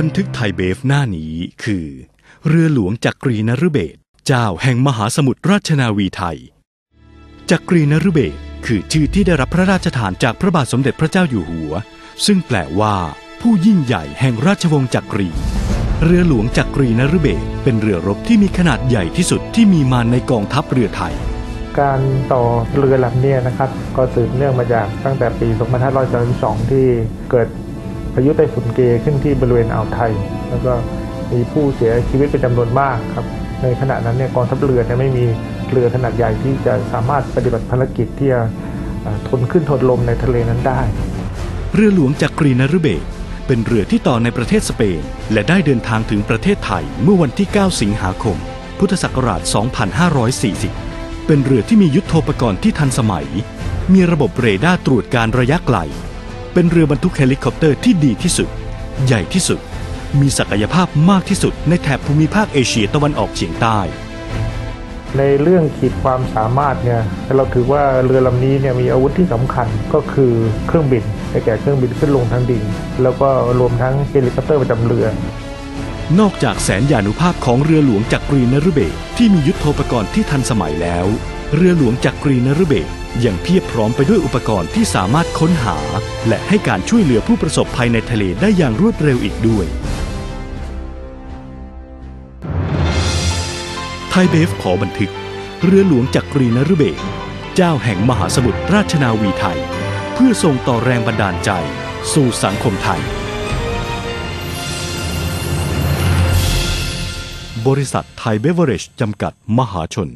บันทึกไทยเบฟหน้านี้คือ เรือหลวงจักรีนฤเบศเจ้าแห่งมหาสมุทรราชนาวีไทย จักรีนฤเบศคือชื่อที่ได้รับพระราชทานจากพระบาทสมเด็จพระเจ้าอยู่หัว ซึ่งแปลว่า ผู้ยิ่งใหญ่แห่งราชวงศ์จักรี เรือหลวงจักรีนฤเบศเป็นเรือรบที่มีขนาดใหญ่ที่สุดที่มีมาในกองทัพเรือไทยการต่อเรือลำนี้นะครับ ก็สืบเนื่องมาจากตั้งแต่ปี 2532 ที่เกิด พายุไต้ฝุ่นเกขึ้นที่บริเวณอ่าวไทย แล้วก็มีผู้เสียชีวิตเป็นจำนวนมากครับในขณะนั้นเนี่ยกองทัพเรือเนี่ยไม่มีเรือขนาดใหญ่ที่จะสามารถปฏิบัติภารกิจที่จะทนขึ้นทนลมในทะเลนั้นได้ เรือหลวงจักกรีนฤเบศรเป็นเรือที่ต่อในประเทศสเปน และได้เดินทางถึงประเทศไทยเมื่อวันที่ 9 สิงหาคม พุทธศักราช 2540 เป็นเรือที่มียุทโธปกรณ์ที่ทันสมัย มีระบบเรดาร์ตรวจการระยะไกล เป็นเรือบรรทุกเฮลิคอปเตอร์ที่ดีที่สุด ใหญ่ที่สุด มีศักยภาพมากที่สุดในแถบภูมิภาคเอเชียตะวันออกเฉียงใต้ ในเรื่องขีดความสามารถเนี่ยเราถือว่าเรือลำนี้เนี่ยมีอาวุธที่สำคัญก็คือเครื่องบินได้แก่เครื่องบินขึ้นลงทางดิน แล้วก็รวมทั้งเฮลิคอปเตอร์ประจำเรือนอกจากแสนยานุภาพของเรือหลวงจักรีนฤเบศรที่มียุทโธปกรณ์ที่ทันสมัยแล้ว เรือหลวงจักกรีนฤเบศยังเพียบพร้อมไปด้วยอุปกรณ์ที่สามารถค้นหา และให้การช่วยเหลือผู้ประสบภัยในทะเลได้อย่างรวดเร็วอีกด้วย ไทยเบฟขอบันทึก เรือหลวงจักกรีนฤเบศเจ้าแห่งมหาสมุทรราชนาวีไทย เพื่อส่งต่อแรงบันดาลใจ สู่สังคมไทย บริษัทไทยเบเวอเรจจำกัดมหาชน